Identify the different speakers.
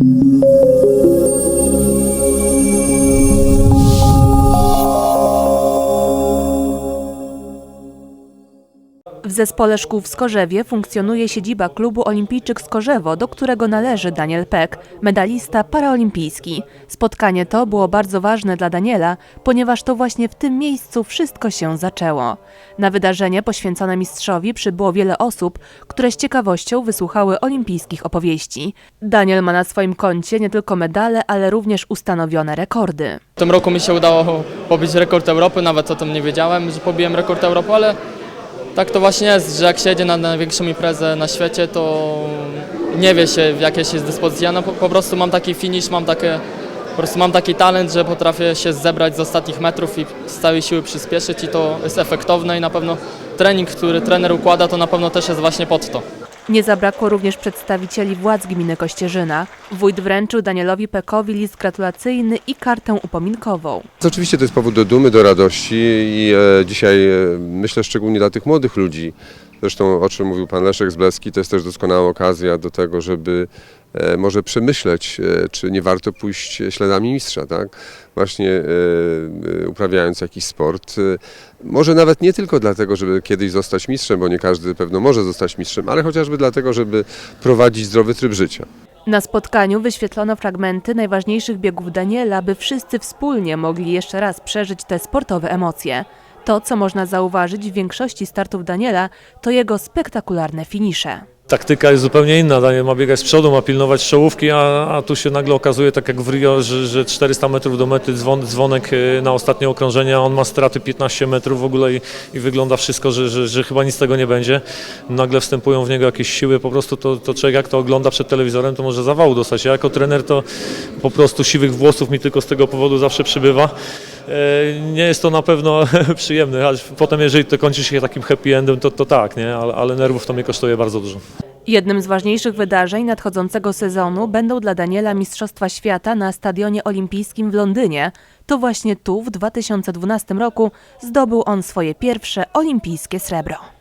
Speaker 1: Thank you. W zespole szkół w Skorzewie funkcjonuje siedziba klubu Olimpijczyk Skorzewo, do którego należy Daniel Peck, medalista paraolimpijski. Spotkanie to było bardzo ważne dla Daniela, ponieważ to właśnie w tym miejscu wszystko się zaczęło. Na wydarzenie poświęcone mistrzowi przybyło wiele osób, które z ciekawością wysłuchały olimpijskich opowieści. Daniel ma na swoim koncie nie tylko medale, ale również ustanowione rekordy.
Speaker 2: W tym roku mi się udało pobić rekord Europy, nawet o tym nie wiedziałem, że pobiłem rekord Europy, ale tak to właśnie jest, że jak się jedzie na największą imprezę na świecie, to nie wie się w jakiej się jest dyspozycji. Ja no, po, po prostu mam taki finish, mam takie, po prostu mam taki talent, że potrafię się zebrać z ostatnich metrów i z całej siły przyspieszyć i to jest efektowne i na pewno trening, który trener układa, to na pewno też jest właśnie pod to.
Speaker 1: Nie zabrakło również przedstawicieli władz gminy Kościerzyna. Wójt wręczył Danielowi Pekowi list gratulacyjny i kartę upominkową.
Speaker 3: Oczywiście to jest powód do dumy, do radości i e, dzisiaj e, myślę szczególnie dla tych młodych ludzi, zresztą o czym mówił pan Leszek Zbleski, to jest też doskonała okazja do tego, żeby e, może przemyśleć, e, czy nie warto pójść śladami mistrza, tak? Właśnie e, uprawiając jakiś sport. Może nawet nie tylko dlatego, żeby kiedyś zostać mistrzem, bo nie każdy pewno może zostać mistrzem, ale chociażby dlatego, żeby prowadzić zdrowy tryb życia.
Speaker 1: Na spotkaniu wyświetlono fragmenty najważniejszych biegów Daniela, by wszyscy wspólnie mogli jeszcze raz przeżyć te sportowe emocje. To, co można zauważyć w większości startów Daniela, to jego spektakularne finisze.
Speaker 4: Taktyka jest zupełnie inna. Daniel ma biegać z przodu, ma pilnować czołówki, a, a tu się nagle okazuje, tak jak w Rio, że, że 400 metrów do mety, dzwon, dzwonek e, na ostatnie okrążenie, a on ma straty 15 metrów w ogóle i, i wygląda wszystko, że, że, że chyba nic z tego nie będzie. Nagle wstępują w niego jakieś siły, po prostu to, to człowiek jak to ogląda przed telewizorem, to może zawału dostać. Ja jako trener to po prostu siwych włosów mi tylko z tego powodu zawsze przybywa. E, Nie jest to na pewno przyjemne, ale potem jeżeli to kończy się takim happy endem, to, to tak, nie? Ale, ale nerwów to mnie kosztuje bardzo dużo.
Speaker 1: Jednym z ważniejszych wydarzeń nadchodzącego sezonu będą dla Daniela Mistrzostwa Świata na Stadionie Olimpijskim w Londynie. To właśnie tu w 2012 roku zdobył on swoje pierwsze olimpijskie srebro.